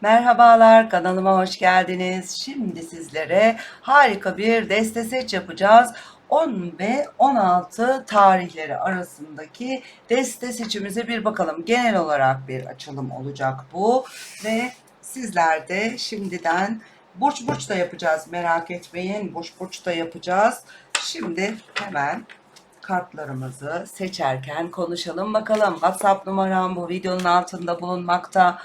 Merhabalar kanalıma hoş geldiniz. Şimdi sizlere harika bir deste seç yapacağız. 10 ve 16 tarihleri arasındaki deste seçimize bir bakalım. Genel olarak bir açılım olacak bu ve sizler de şimdiden burç burç da yapacağız merak etmeyin. Burç burç da yapacağız. Şimdi hemen kartlarımızı seçerken konuşalım bakalım. WhatsApp numaram bu videonun altında bulunmakta.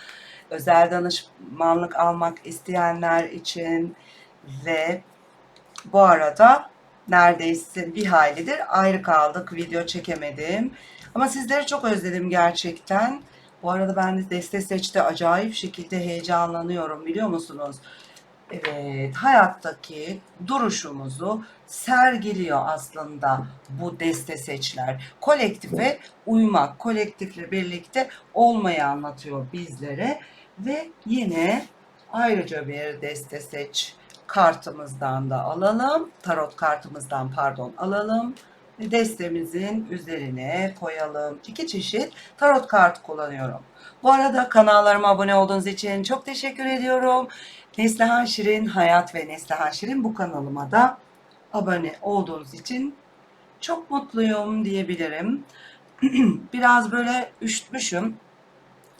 Özel danışmanlık almak isteyenler için ve bu arada neredeyse bir haylidir ayrı kaldık. Video çekemedim. Ama sizleri çok özledim gerçekten. Bu arada ben de deste seçti acayip şekilde heyecanlanıyorum biliyor musunuz? Evet, hayattaki duruşumuzu sergiliyor aslında bu deste seçler. Kolektife uymak, kolektifle birlikte olmayı anlatıyor bizlere. Ve yine ayrıca bir deste seç kartımızdan da alalım. Tarot kartımızdan pardon alalım. Destemizin üzerine koyalım. İki çeşit tarot kartı kullanıyorum. Bu arada kanallarıma abone olduğunuz için çok teşekkür ediyorum. Neslihan Şirin Hayat ve Neslihan Şirin bu kanalıma da abone olduğunuz için çok mutluyum diyebilirim. Biraz böyle üşütmüşüm.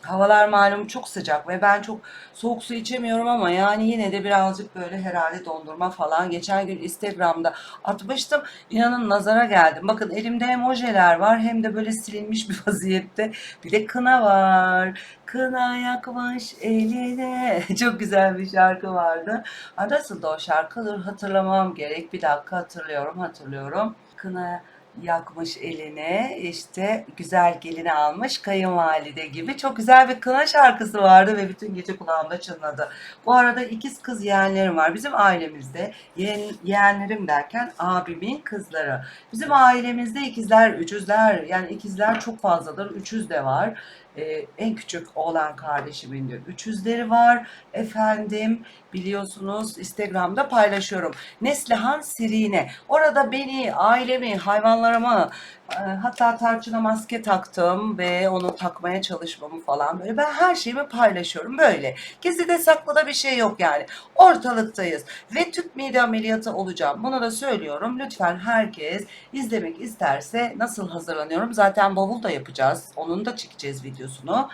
Havalar malum çok sıcak ve ben çok soğuk su içemiyorum ama yani yine de birazcık böyle herhalde dondurma falan. Geçen gün Instagram'da atmıştım. İnanın nazara geldim. Bakın elimde hem ojeler var hem de böyle silinmiş bir vaziyette. Bir de kına var. Kına yakmış eline. Çok güzel bir şarkı vardı. Ha, Nasıldı o şarkıdır hatırlamam gerek. Bir dakika hatırlıyorum hatırlıyorum. Kına yakmış eline işte güzel gelini almış kayınvalide gibi çok güzel bir kına şarkısı vardı ve bütün gece kulağımda çınladı. Bu arada ikiz kız yeğenlerim var. Bizim ailemizde yeğen, yeğenlerim derken abimin kızları. Bizim ailemizde ikizler, üçüzler yani ikizler çok fazladır. Üçüz de var. Ee, en küçük oğlan kardeşimin de üçüzleri var. Efendim biliyorsunuz Instagram'da paylaşıyorum. Neslihan Sirine. Orada beni, ailemi, hayvanlarımı e, hatta tarçına maske taktım ve onu takmaya çalışmamı falan böyle ben her şeyimi paylaşıyorum böyle. Gizlide saklıda bir şey yok yani. Ortalıktayız ve tüp mide ameliyatı olacağım. Bunu da söylüyorum. Lütfen herkes izlemek isterse nasıl hazırlanıyorum. Zaten bavul da yapacağız. Onun da çekeceğiz videosunu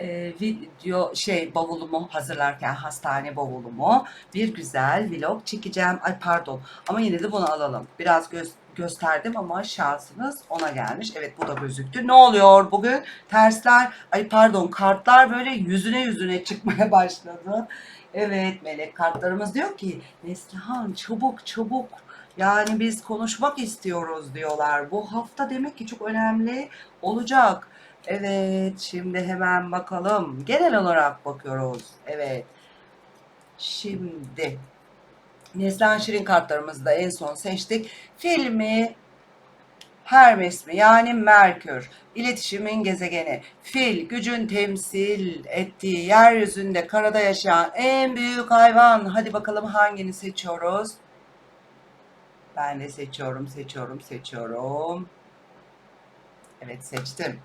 e, video şey bavulumu hazırlarken hastane bavulumu bir güzel vlog çekeceğim. Ay pardon ama yine de bunu alalım. Biraz göz, gösterdim ama şansınız ona gelmiş. Evet bu da gözüktü. Ne oluyor bugün? Tersler ay pardon kartlar böyle yüzüne yüzüne çıkmaya başladı. Evet melek kartlarımız diyor ki Neslihan çabuk çabuk yani biz konuşmak istiyoruz diyorlar. Bu hafta demek ki çok önemli olacak. Evet, şimdi hemen bakalım. Genel olarak bakıyoruz. Evet. Şimdi Neslihan Şirin kartlarımızı da en son seçtik. Filmi Hermes mi? Yani Merkür. İletişimin gezegeni. Fil, gücün temsil ettiği yeryüzünde karada yaşayan en büyük hayvan. Hadi bakalım hangini seçiyoruz? Ben de seçiyorum, seçiyorum, seçiyorum. Evet seçtim.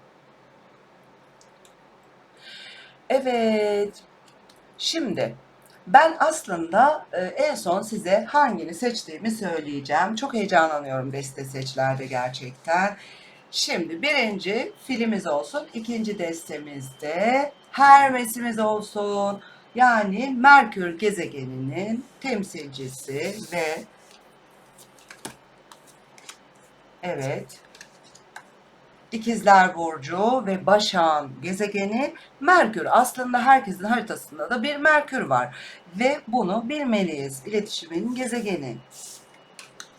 Evet. Şimdi ben aslında e, en son size hangini seçtiğimi söyleyeceğim. Çok heyecanlanıyorum deste seçlerde gerçekten. Şimdi birinci filimiz olsun. ikinci destemizde Hermes'imiz olsun. Yani Merkür gezegeninin temsilcisi ve evet İkizler Burcu ve Başak'ın gezegeni Merkür. Aslında herkesin haritasında da bir Merkür var. Ve bunu bilmeliyiz. İletişimin gezegeni.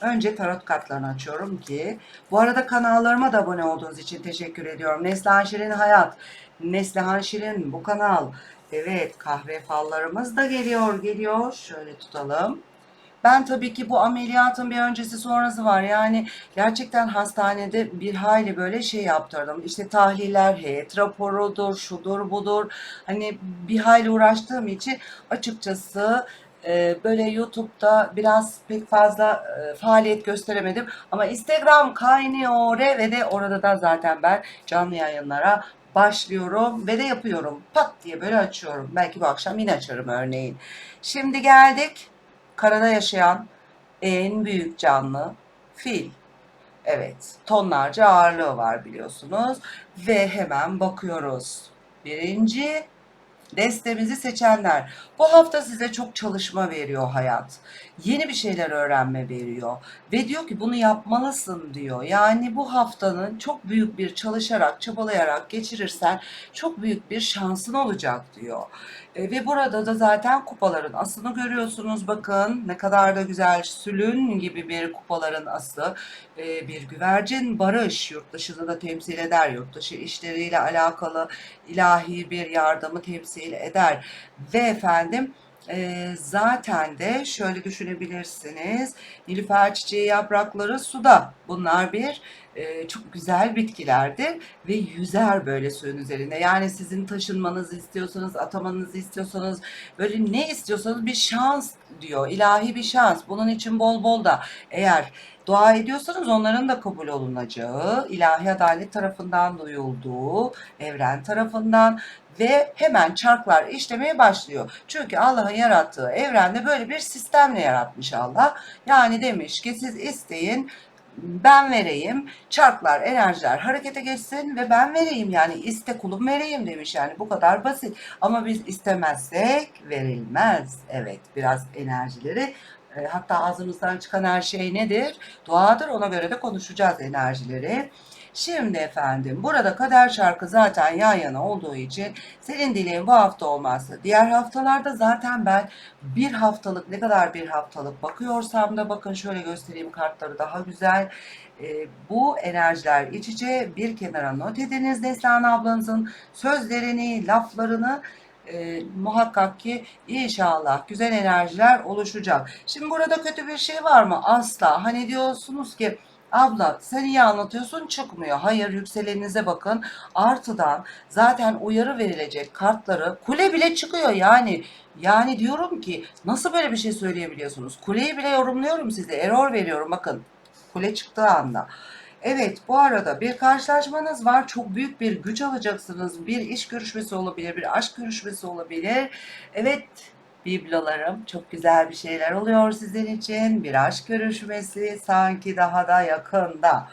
Önce tarot kartlarını açıyorum ki. Bu arada kanallarıma da abone olduğunuz için teşekkür ediyorum. Neslihan Şirin Hayat, Neslihan Şirin bu kanal. Evet kahve fallarımız da geliyor geliyor. Şöyle tutalım. Ben tabii ki bu ameliyatın bir öncesi sonrası var. Yani gerçekten hastanede bir hayli böyle şey yaptırdım. İşte tahliller, heyet raporudur, şudur budur. Hani bir hayli uğraştığım için açıkçası e, böyle YouTube'da biraz pek fazla e, faaliyet gösteremedim. Ama Instagram kaynıyor ve de orada da zaten ben canlı yayınlara başlıyorum ve de yapıyorum. Pat diye böyle açıyorum. Belki bu akşam yine açarım örneğin. Şimdi geldik karada yaşayan en büyük canlı fil. Evet, tonlarca ağırlığı var biliyorsunuz ve hemen bakıyoruz. Birinci Destemizi seçenler. Bu hafta size çok çalışma veriyor hayat. Yeni bir şeyler öğrenme veriyor. Ve diyor ki bunu yapmalısın diyor. Yani bu haftanın çok büyük bir çalışarak, çabalayarak geçirirsen çok büyük bir şansın olacak diyor. E, ve burada da zaten kupaların asını görüyorsunuz. Bakın ne kadar da güzel sülün gibi bir kupaların ası. E, bir güvercin barış yurt dışını da temsil eder. Yurt dışı işleriyle alakalı ilahi bir yardımı temsil eder. Ve efendim e, zaten de şöyle düşünebilirsiniz. Nilüfer çiçeği yaprakları suda. Bunlar bir e, çok güzel bitkilerdir ve yüzer böyle suyun üzerinde. Yani sizin taşınmanızı istiyorsanız, atamanızı istiyorsanız, böyle ne istiyorsanız bir şans diyor. ilahi bir şans. Bunun için bol bol da eğer dua ediyorsanız onların da kabul olunacağı, ilahi adalet tarafından duyulduğu, evren tarafından ve hemen çarklar işlemeye başlıyor. Çünkü Allah'ın yarattığı evrende böyle bir sistemle yaratmış Allah. Yani demiş ki siz isteyin ben vereyim, çarklar, enerjiler harekete geçsin ve ben vereyim yani iste kulum vereyim demiş yani bu kadar basit. Ama biz istemezsek verilmez. Evet biraz enerjileri e, hatta ağzımızdan çıkan her şey nedir? Duadır ona göre de konuşacağız enerjileri. Şimdi efendim burada kader şarkı zaten yan yana olduğu için senin dileğin bu hafta olmazsa diğer haftalarda zaten ben bir haftalık ne kadar bir haftalık bakıyorsam da bakın şöyle göstereyim kartları daha güzel. E, bu enerjiler iç içe bir kenara not ediniz Neslihan ablanızın sözlerini, laflarını e, muhakkak ki inşallah güzel enerjiler oluşacak. Şimdi burada kötü bir şey var mı? Asla. Hani diyorsunuz ki Abla sen iyi anlatıyorsun çıkmıyor. Hayır yükselenize bakın. Artıdan zaten uyarı verilecek kartları kule bile çıkıyor yani. Yani diyorum ki nasıl böyle bir şey söyleyebiliyorsunuz? Kuleyi bile yorumluyorum size. Error veriyorum bakın. Kule çıktığı anda. Evet bu arada bir karşılaşmanız var. Çok büyük bir güç alacaksınız. Bir iş görüşmesi olabilir, bir aşk görüşmesi olabilir. Evet biblolarım çok güzel bir şeyler oluyor sizin için. Bir aşk görüşmesi sanki daha da yakında.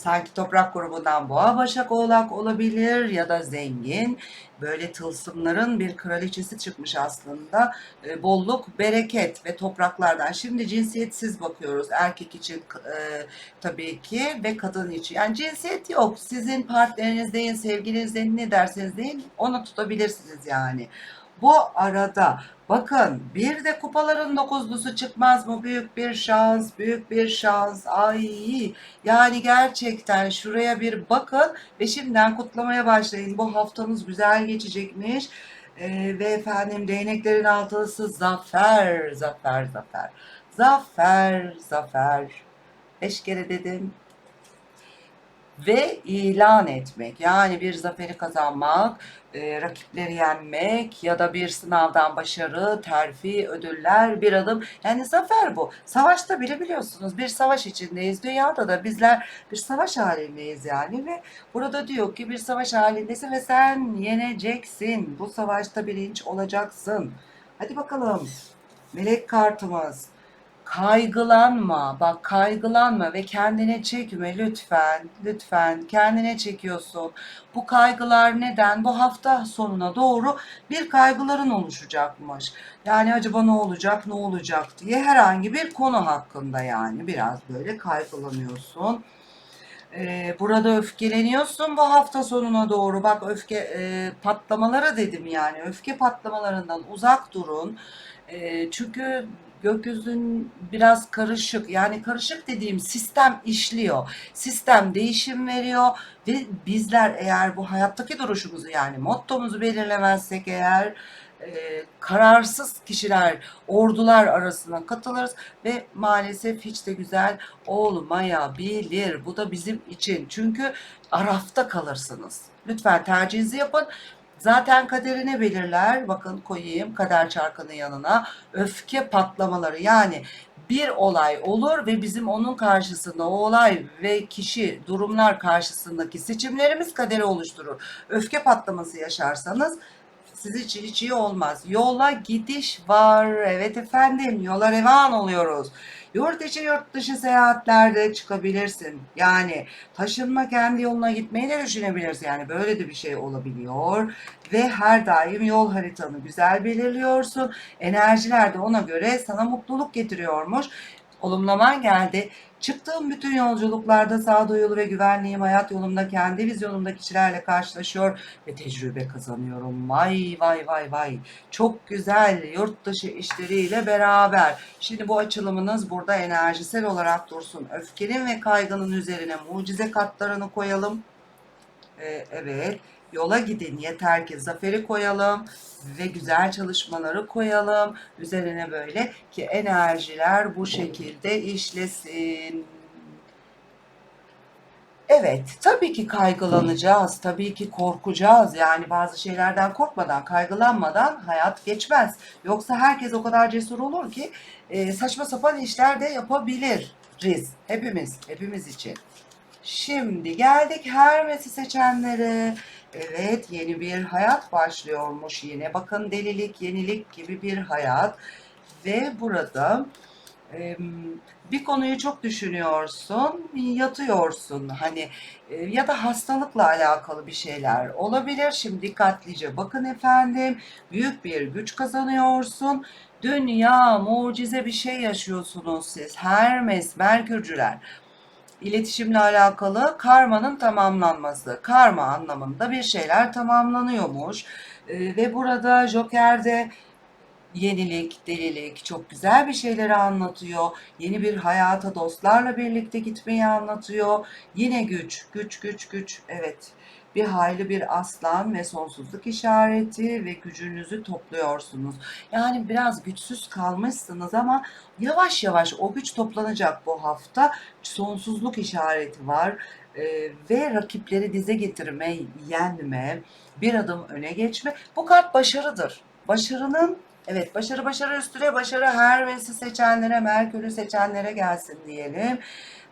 Sanki toprak grubundan boğa başak oğlak olabilir ya da zengin. Böyle tılsımların bir kraliçesi çıkmış aslında. E, bolluk, bereket ve topraklardan. Şimdi cinsiyetsiz bakıyoruz. Erkek için e, tabii ki ve kadın için. Yani cinsiyet yok. Sizin partneriniz deyin, sevgiliniz deyin, ne derseniz deyin onu tutabilirsiniz yani. Bu arada bakın bir de kupaların dokuzlusu çıkmaz mı? Büyük bir şans, büyük bir şans. Ay yani gerçekten şuraya bir bakın ve şimdiden kutlamaya başlayın. Bu haftanız güzel geçecekmiş. Ee, ve efendim değneklerin altısı zafer, zafer, zafer. Zafer, zafer. Beş kere dedim ve ilan etmek. Yani bir zaferi kazanmak, e, rakipleri yenmek ya da bir sınavdan başarı, terfi, ödüller, bir adım. Yani zafer bu. Savaşta bile biliyorsunuz bir savaş içindeyiz. Dünyada da bizler bir savaş halindeyiz yani ve burada diyor ki bir savaş halindesin ve sen yeneceksin. Bu savaşta bilinç olacaksın. Hadi bakalım. Melek kartımız. Kaygılanma, bak kaygılanma ve kendine çekme lütfen, lütfen kendine çekiyorsun. Bu kaygılar neden? Bu hafta sonuna doğru bir kaygıların oluşacakmış. Yani acaba ne olacak, ne olacak diye herhangi bir konu hakkında yani biraz böyle kaygılanıyorsun. Ee, burada öfkeleniyorsun bu hafta sonuna doğru. Bak öfke e, patlamaları dedim yani. Öfke patlamalarından uzak durun. E, çünkü gökyüzün biraz karışık. Yani karışık dediğim sistem işliyor. Sistem değişim veriyor ve bizler eğer bu hayattaki duruşumuzu yani mottomuzu belirlemezsek eğer e, kararsız kişiler, ordular arasına katılırız ve maalesef hiç de güzel olmayabilir. Bu da bizim için. Çünkü arafta kalırsınız. Lütfen tercihinizi yapın Zaten kaderini belirler. Bakın koyayım kader çarkının yanına. Öfke patlamaları yani bir olay olur ve bizim onun karşısında o olay ve kişi durumlar karşısındaki seçimlerimiz kaderi oluşturur. Öfke patlaması yaşarsanız siz için hiç iyi olmaz. Yola gidiş var. Evet efendim yola revan oluyoruz. Yurt içi yurt dışı seyahatlerde çıkabilirsin. Yani taşınma kendi yoluna gitmeyi de düşünebilirsin. Yani böyle de bir şey olabiliyor. Ve her daim yol haritanı güzel belirliyorsun. Enerjiler de ona göre sana mutluluk getiriyormuş. Olumlaman geldi. Çıktığım bütün yolculuklarda sağduyulu ve güvenliğim hayat yolumda kendi vizyonumda kişilerle karşılaşıyor ve tecrübe kazanıyorum. Vay vay vay vay. Çok güzel yurt dışı işleriyle beraber. Şimdi bu açılımınız burada enerjisel olarak dursun. Öfkenin ve kaygının üzerine mucize katlarını koyalım. Ee, evet. Yola gidin yeter ki zaferi koyalım ve güzel çalışmaları koyalım. Üzerine böyle ki enerjiler bu şekilde işlesin. Evet, tabii ki kaygılanacağız, tabii ki korkacağız. Yani bazı şeylerden korkmadan, kaygılanmadan hayat geçmez. Yoksa herkes o kadar cesur olur ki e, saçma sapan işler de yapabiliriz. Hepimiz, hepimiz için. Şimdi geldik Hermes'i seçenlere. Evet, yeni bir hayat başlıyormuş yine. Bakın delilik, yenilik gibi bir hayat. Ve burada bir konuyu çok düşünüyorsun, yatıyorsun. Hani e, ya da hastalıkla alakalı bir şeyler olabilir. Şimdi dikkatlice bakın efendim. Büyük bir güç kazanıyorsun. Dünya, mucize bir şey yaşıyorsunuz siz. Hermes, Merkürcüler iletişimle alakalı karmanın tamamlanması. Karma anlamında bir şeyler tamamlanıyormuş. Ee, ve burada Joker'de yenilik, delilik, çok güzel bir şeyleri anlatıyor. Yeni bir hayata dostlarla birlikte gitmeyi anlatıyor. Yine güç, güç, güç, güç. Evet. Bir hayli bir aslan ve sonsuzluk işareti ve gücünüzü topluyorsunuz. Yani biraz güçsüz kalmışsınız ama yavaş yavaş o güç toplanacak bu hafta. Sonsuzluk işareti var ee, ve rakipleri dize getirme, yenme, bir adım öne geçme. Bu kart başarıdır. Başarının Evet başarı başarı üstüne başarı Hermes'i seçenlere, Merkür'ü seçenlere gelsin diyelim.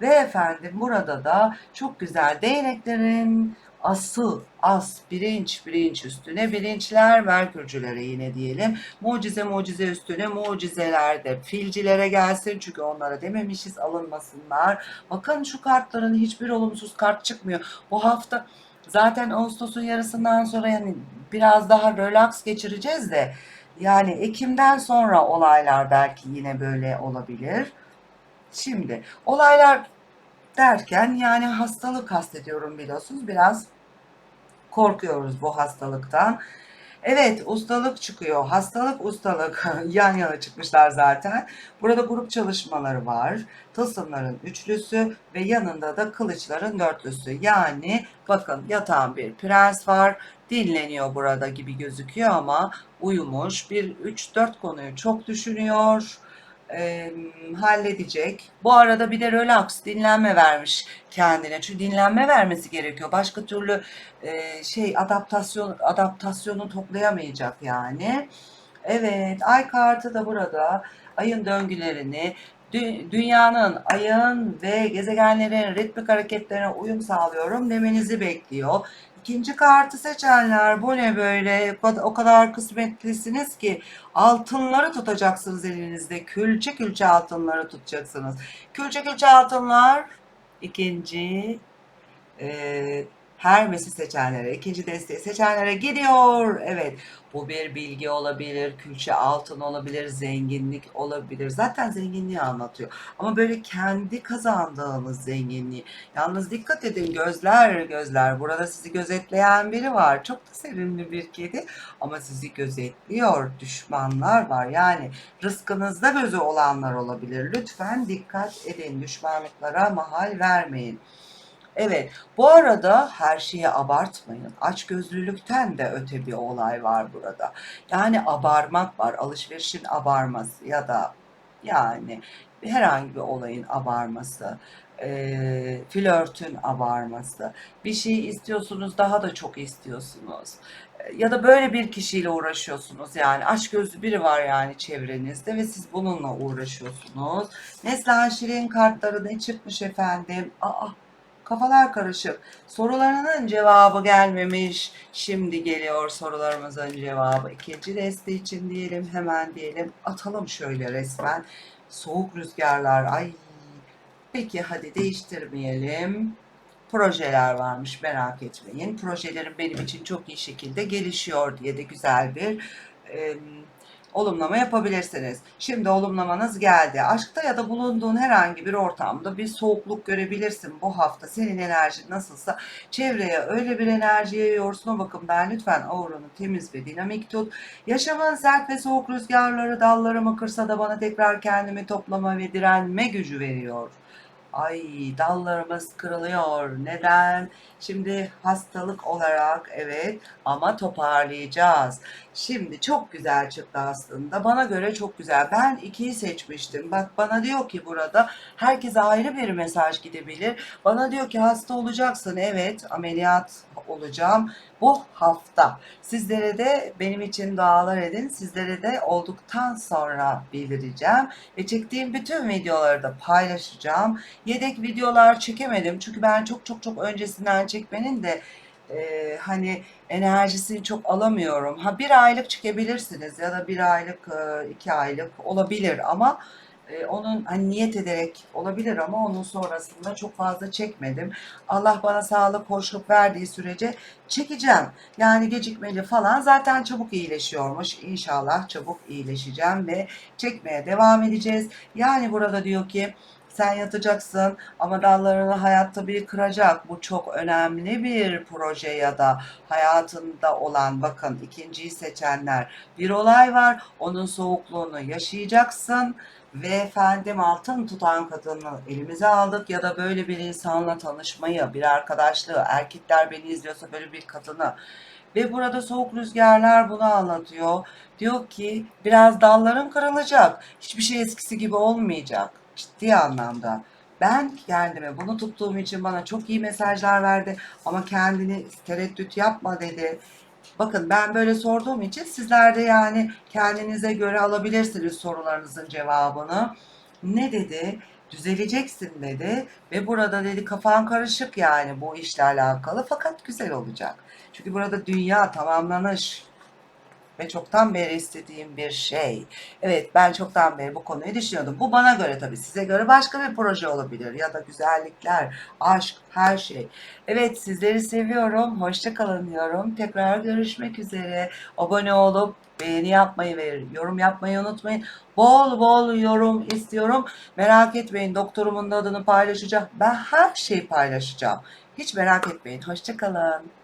Ve efendim burada da çok güzel değneklerin asıl, as, bilinç, bilinç üstüne, bilinçler Merkürcülere yine diyelim. Mucize, mucize üstüne, mucizeler de filcilere gelsin. Çünkü onlara dememişiz alınmasınlar. Bakın şu kartların hiçbir olumsuz kart çıkmıyor. Bu hafta zaten Ağustos'un yarısından sonra yani biraz daha relax geçireceğiz de yani Ekim'den sonra olaylar belki yine böyle olabilir. Şimdi olaylar derken yani hastalık kastediyorum biliyorsunuz. Biraz korkuyoruz bu hastalıktan. Evet ustalık çıkıyor. Hastalık ustalık yan yana çıkmışlar zaten. Burada grup çalışmaları var. Tılsımların üçlüsü ve yanında da kılıçların dörtlüsü. Yani bakın yatan bir prens var. Dinleniyor burada gibi gözüküyor ama uyumuş. Bir 3-4 konuyu çok düşünüyor e, halledecek. Bu arada bir de relax, dinlenme vermiş kendine. Çünkü dinlenme vermesi gerekiyor. Başka türlü e, şey adaptasyon adaptasyonu toplayamayacak yani. Evet, ay kartı da burada. Ayın döngülerini, dünyanın, ayın ve gezegenlerin ritmik hareketlerine uyum sağlıyorum demenizi bekliyor. İkinci kartı seçenler bu ne böyle o kadar kısmetlisiniz ki altınları tutacaksınız elinizde. Külçe külçe altınları tutacaksınız. Külçe külçe altınlar ikinci e, Hermes'i seçenlere, ikinci desteği seçenlere gidiyor. Evet bu bir bilgi olabilir, külçe altın olabilir, zenginlik olabilir. Zaten zenginliği anlatıyor. Ama böyle kendi kazandığınız zenginliği. Yalnız dikkat edin gözler gözler. Burada sizi gözetleyen biri var. Çok da sevimli bir kedi ama sizi gözetliyor. Düşmanlar var. Yani rızkınızda gözü olanlar olabilir. Lütfen dikkat edin. Düşmanlıklara mahal vermeyin. Evet, bu arada her şeyi abartmayın. Açgözlülükten de öte bir olay var burada. Yani abarmak var, alışverişin abarması ya da yani herhangi bir olayın abarması. e, flörtün abarması. Bir şey istiyorsunuz daha da çok istiyorsunuz. Ya da böyle bir kişiyle uğraşıyorsunuz yani aşk gözlü biri var yani çevrenizde ve siz bununla uğraşıyorsunuz. Neslihan Şirin kartları ne çıkmış efendim? Aa kafalar karışık. Sorularının cevabı gelmemiş. Şimdi geliyor sorularımızın cevabı. İkinci deste için diyelim hemen diyelim. Atalım şöyle resmen. Soğuk rüzgarlar. Ay. Peki hadi değiştirmeyelim. Projeler varmış merak etmeyin. Projelerim benim için çok iyi şekilde gelişiyor diye de güzel bir e, olumlama yapabilirsiniz. Şimdi olumlamanız geldi. Aşkta ya da bulunduğun herhangi bir ortamda bir soğukluk görebilirsin bu hafta. Senin enerjin nasılsa çevreye öyle bir enerji yayıyorsun. O bakımdan lütfen auranı temiz ve dinamik tut. Yaşamın sert ve soğuk rüzgarları dallarımı kırsa da bana tekrar kendimi toplama ve direnme gücü veriyor. Ay dallarımız kırılıyor. Neden? Şimdi hastalık olarak evet ama toparlayacağız. Şimdi çok güzel çıktı aslında. Bana göre çok güzel. Ben ikiyi seçmiştim. Bak bana diyor ki burada herkese ayrı bir mesaj gidebilir. Bana diyor ki hasta olacaksın. Evet ameliyat olacağım bu hafta. Sizlere de benim için dualar edin. Sizlere de olduktan sonra bildireceğim. Ve çektiğim bütün videoları da paylaşacağım. Yedek videolar çekemedim. Çünkü ben çok çok çok öncesinden çekmenin de e, hani enerjisini çok alamıyorum. Ha bir aylık çekebilirsiniz ya da bir aylık, e, iki aylık olabilir ama e, onun hani niyet ederek olabilir ama onun sonrasında çok fazla çekmedim. Allah bana sağlık, hoşluk verdiği sürece çekeceğim. Yani gecikmeli falan zaten çabuk iyileşiyormuş. İnşallah çabuk iyileşeceğim ve çekmeye devam edeceğiz. Yani burada diyor ki sen yatacaksın ama dallarını hayat tabii kıracak. Bu çok önemli bir proje ya da hayatında olan bakın ikinciyi seçenler bir olay var. Onun soğukluğunu yaşayacaksın ve efendim altın tutan kadını elimize aldık ya da böyle bir insanla tanışmayı, bir arkadaşlığı, erkekler beni izliyorsa böyle bir kadını ve burada soğuk rüzgarlar bunu anlatıyor. Diyor ki biraz dalların kırılacak. Hiçbir şey eskisi gibi olmayacak. Ciddi anlamda. Ben kendime bunu tuttuğum için bana çok iyi mesajlar verdi ama kendini tereddüt yapma dedi. Bakın ben böyle sorduğum için sizler de yani kendinize göre alabilirsiniz sorularınızın cevabını. Ne dedi? Düzeleceksin dedi ve burada dedi kafan karışık yani bu işle alakalı fakat güzel olacak. Çünkü burada dünya tamamlanış ve çoktan beri istediğim bir şey. Evet ben çoktan beri bu konuyu düşünüyordum. Bu bana göre tabii size göre başka bir proje olabilir ya da güzellikler, aşk, her şey. Evet sizleri seviyorum. Hoşça kalın diyorum. Tekrar görüşmek üzere. Abone olup beğeni yapmayı ve yorum yapmayı unutmayın. Bol bol yorum istiyorum. Merak etmeyin doktorumun adını paylaşacağım. Ben her şeyi paylaşacağım. Hiç merak etmeyin. Hoşça kalın.